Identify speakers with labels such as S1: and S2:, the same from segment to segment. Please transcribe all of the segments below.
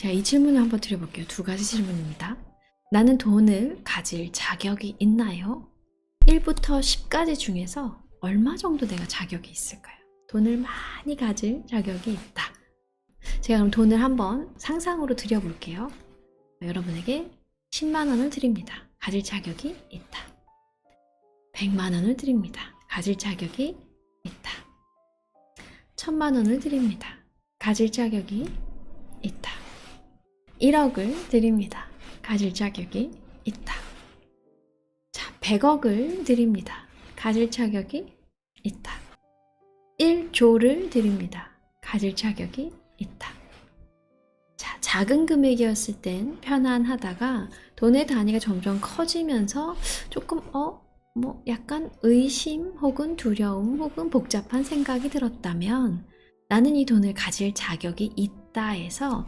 S1: 제가 이 질문을 한번 드려볼게요. 두 가지 질문입니다. 나는 돈을 가질 자격이 있나요? 1부터 10까지 중에서 얼마 정도 내가 자격이 있을까요? 돈을 많이 가질 자격이 있다. 제가 그럼 돈을 한번 상상으로 드려볼게요. 여러분에게 10만 원을 드립니다. 가질 자격이 있다. 100만 원을 드립니다. 가질 자격이 있다. 1000만 원을 드립니다. 가질 자격이 있다. 1억을 드립니다. 가질 자격이 있다. 자, 100억을 드립니다. 가질 자격이 있다. 1조를 드립니다. 가질 자격이 있다. 자, 작은 금액이었을 땐 편안하다가 돈의 단위가 점점 커지면서 조금 어, 뭐 약간 의심 혹은 두려움 혹은 복잡한 생각이 들었다면 나는 이 돈을 가질 자격이 있다 해서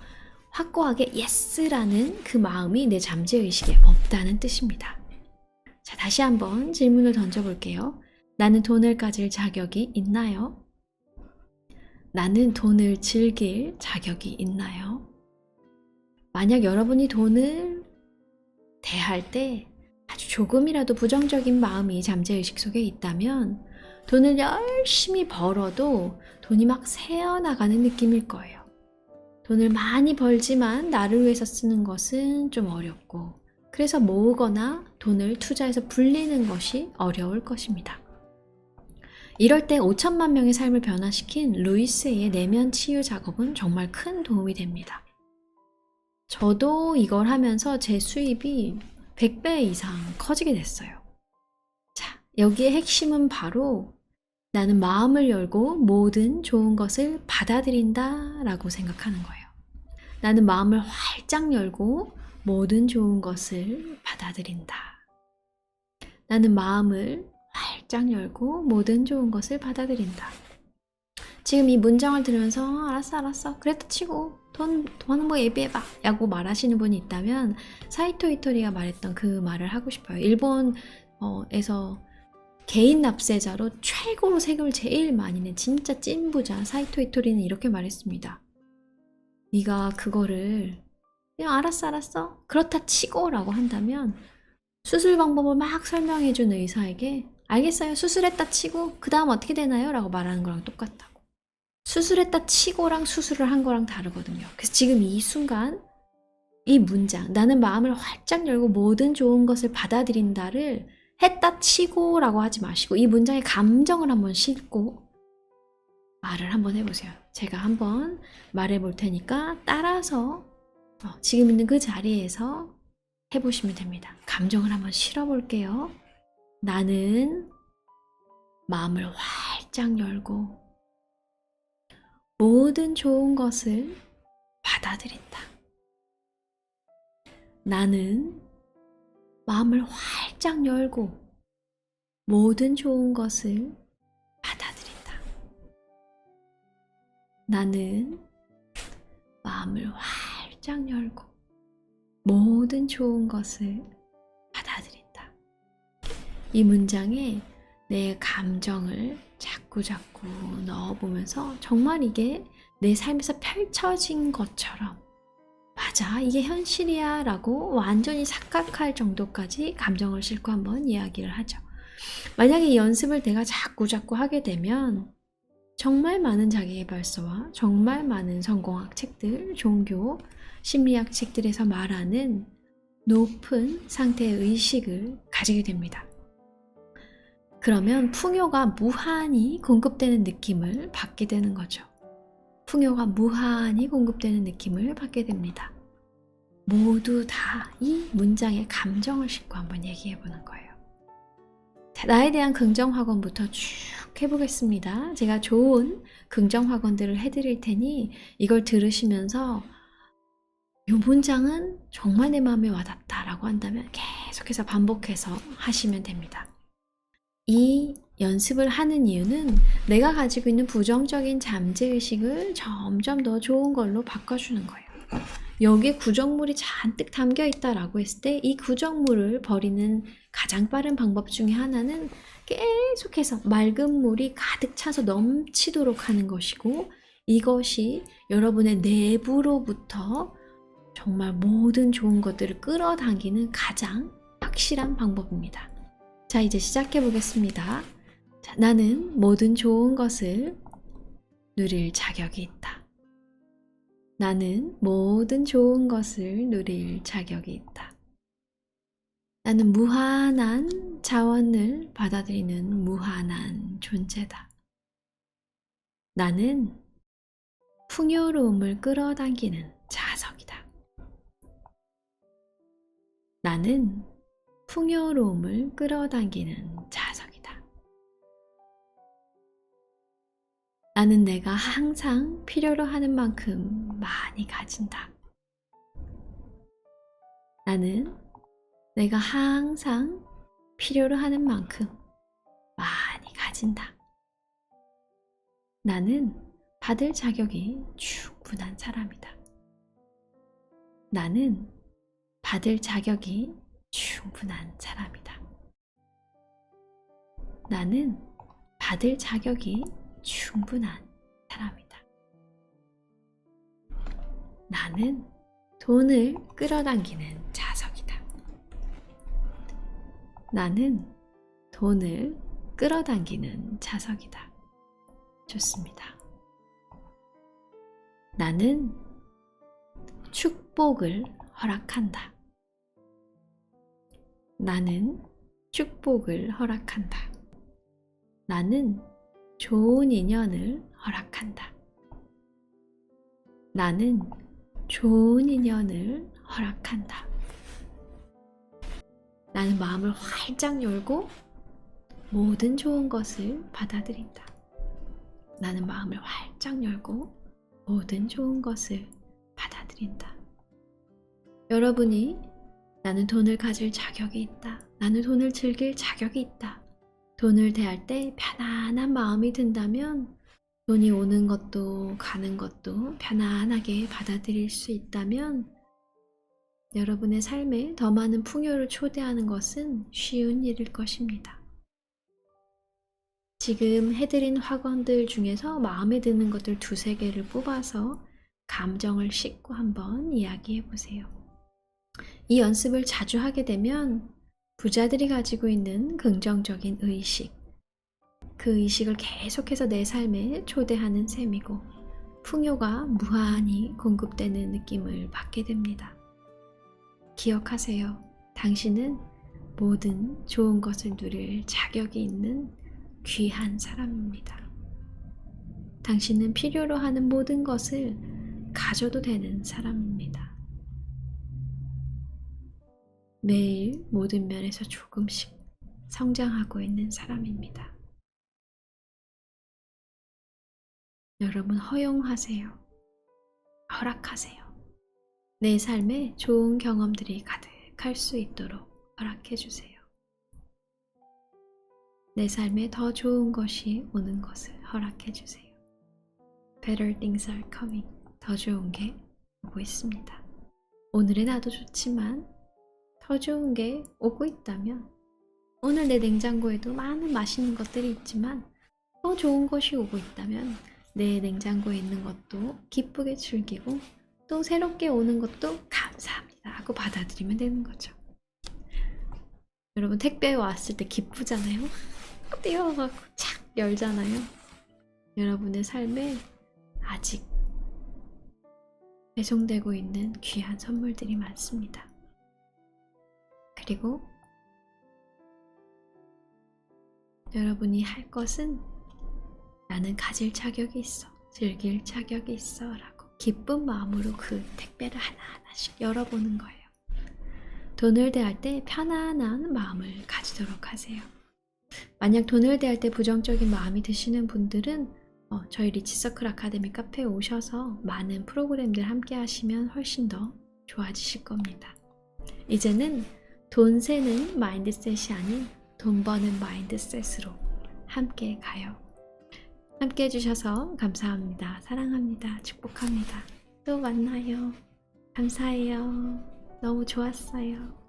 S1: 확고하게 예스라는 그 마음이 내 잠재의식에 없다는 뜻입니다. 자, 다시 한번 질문을 던져볼게요. 나는 돈을 가질 자격이 있나요? 나는 돈을 즐길 자격이 있나요? 만약 여러분이 돈을 대할 때 아주 조금이라도 부정적인 마음이 잠재의식 속에 있다면 돈을 열심히 벌어도 돈이 막 새어나가는 느낌일 거예요. 돈을 많이 벌지만 나를 위해서 쓰는 것은 좀 어렵고 그래서 모으거나 돈을 투자해서 불리는 것이 어려울 것입니다. 이럴 때 5천만 명의 삶을 변화시킨 루이스의 내면 치유 작업은 정말 큰 도움이 됩니다. 저도 이걸 하면서 제 수입이 100배 이상 커지게 됐어요. 자, 여기에 핵심은 바로 나는 마음을 열고 모든 좋은 것을 받아들인다 라고 생각하는 거예요. 나는 마음을 활짝 열고 모든 좋은 것을 받아들인다. 나는 마음을 활짝 열고 모든 좋은 것을 받아들인다. 지금 이 문장을 들으면서 어, 알았어 알았어 그래도 치고 돈, 돈뭐 예비해봐 라고 말하시는 분이 있다면 사이토 이토리가 말했던 그 말을 하고 싶어요. 일본에서 개인 납세자로 최고로 세금을 제일 많이 낸 진짜 찐 부자 사이토 이토리는 이렇게 말했습니다. 네가 그거를 그냥 알았어 알았어 그렇다 치고라고 한다면 수술 방법을 막 설명해 준 의사에게 알겠어요 수술했다 치고 그 다음 어떻게 되나요? 라고 말하는 거랑 똑같다고 수술했다 치고랑 수술을 한 거랑 다르거든요 그래서 지금 이 순간 이 문장 나는 마음을 활짝 열고 모든 좋은 것을 받아들인다를 했다 치고 라고 하지 마시고 이 문장의 감정을 한번 싣고 말을 한번 해보세요. 제가 한번 말해 볼 테니까 따라서 어, 지금 있는 그 자리에서 해보시면 됩니다. 감정을 한번 실어 볼게요. 나는 마음을 활짝 열고 모든 좋은 것을 받아들인다. 나는 마음을 활짝 열고 모든 좋은 것을 받아들인다. 나는 마음을 활짝 열고 모든 좋은 것을 받아들인다. 이 문장에 내 감정을 자꾸 자꾸 넣어보면서 정말 이게 내 삶에서 펼쳐진 것처럼 맞아, 이게 현실이야 라고 완전히 착각할 정도까지 감정을 싣고 한번 이야기를 하죠. 만약에 이 연습을 내가 자꾸 자꾸 하게 되면 정말 많은 자기개발서와 정말 많은 성공학 책들, 종교, 심리학 책들에서 말하는 높은 상태의 의식을 가지게 됩니다. 그러면 풍요가 무한히 공급되는 느낌을 받게 되는 거죠. 풍요가 무한히 공급되는 느낌을 받게 됩니다. 모두 다 이 문장의 감정을 싣고 한번 얘기해 보는 거예요. 자, 나에 대한 긍정 학원부터 쭉 해보겠습니다. 제가 좋은 긍정 학원들을 해드릴 테니 이걸 들으시면서 이 문장은 정말 내 마음에 와닿다라고 한다면 계속해서 반복해서 하시면 됩니다. 이 연습을 하는 이유는 내가 가지고 있는 부정적인 잠재의식을 점점 더 좋은 걸로 바꿔주는 거예요. 여기에 구정물이 잔뜩 담겨 있다라고 했을 때 이 구정물을 버리는 가장 빠른 방법 중에 하나는 계속해서 맑은 물이 가득 차서 넘치도록 하는 것이고 이것이 여러분의 내부로부터 정말 모든 좋은 것들을 끌어당기는 가장 확실한 방법입니다. 자, 이제 시작해 보겠습니다. 자, 나는 모든 좋은 것을 누릴 자격이 있다. 나는 모든 좋은 것을 누릴 자격이 있다. 나는 무한한 자원을 받아들이는 무한한 존재다. 나는 풍요로움을 끌어당기는 자석이다. 나는 풍요로움을 끌어당기는 자 나는 내가 항상 필요로 하는 만큼 많이 가진다. 나는 내가 항상 필요로 하는 만큼 많이 가진다. 나는 받을 자격이 충분한 사람이다. 나는 받을 자격이 충분한 사람이다. 나는 받을 자격이 충분한 사람이다. 나는 돈을 끌어당기는 자석이다. 나는 돈을 끌어당기는 자석이다. 좋습니다. 나는 축복을 허락한다. 나는 축복을 허락한다. 나는 좋은 인연을 허락한다. 나는 좋은 인연을 허락한다. 나는 마음을 활짝 열고 모든 좋은 것을 받아들인다. 나는 마음을 활짝 열고 모든 좋은 것을 받아들인다. 여러분이 나는 돈을 가질 자격이 있다. 나는 돈을 즐길 자격이 있다. 돈을 대할 때 편안한 마음이 든다면 돈이 오는 것도 가는 것도 편안하게 받아들일 수 있다면 여러분의 삶에 더 많은 풍요를 초대하는 것은 쉬운 일일 것입니다. 지금 해드린 학원들 중에서 마음에 드는 것들 두세 개를 뽑아서 감정을 싣고 한번 이야기해 보세요. 이 연습을 자주 하게 되면 부자들이 가지고 있는 긍정적인 의식, 그 의식을 계속해서 내 삶에 초대하는 셈이고 풍요가 무한히 공급되는 느낌을 받게 됩니다. 기억하세요. 당신은 모든 좋은 것을 누릴 자격이 있는 귀한 사람입니다. 당신은 필요로 하는 모든 것을 가져도 되는 사람입니다. 매일 모든 면에서 조금씩 성장하고 있는 사람입니다. 여러분 허용하세요. 허락하세요. 내 삶에 좋은 경험들이 가득할 수 있도록 허락해 주세요. 내 삶에 더 좋은 것이 오는 것을 허락해 주세요. Better things are coming. 더 좋은 게 오고 있습니다. 오늘의 나도 좋지만 더 좋은 게 오고 있다면 오늘 내 냉장고에도 많은 맛있는 것들이 있지만 더 좋은 것이 오고 있다면 내 냉장고에 있는 것도 기쁘게 즐기고 또 새롭게 오는 것도 감사합니다 하고 받아들이면 되는 거죠. 여러분 택배 왔을 때 기쁘잖아요. 뛰어가고 착 열잖아요. 여러분의 삶에 아직 배송되고 있는 귀한 선물들이 많습니다. 그리고 여러분이 할 것은 나는 가질 자격이 있어, 즐길 자격이 있어 라고 기쁜 마음으로 그 택배를 하나하나씩 열어보는 거예요. 돈을 대할 때 편안한 마음을 가지도록 하세요. 만약 돈을 대할 때 부정적인 마음이 드시는 분들은 어, 저희 리치서클 아카데미 카페에 오셔서 많은 프로그램들 함께 하시면 훨씬 더 좋아지실 겁니다. 이제는 돈 세는 마인드셋이 아닌 돈 버는 마인드셋으로 함께 가요. 함께 해주셔서 감사합니다. 사랑합니다. 축복합니다. 또 만나요. 감사해요. 너무 좋았어요.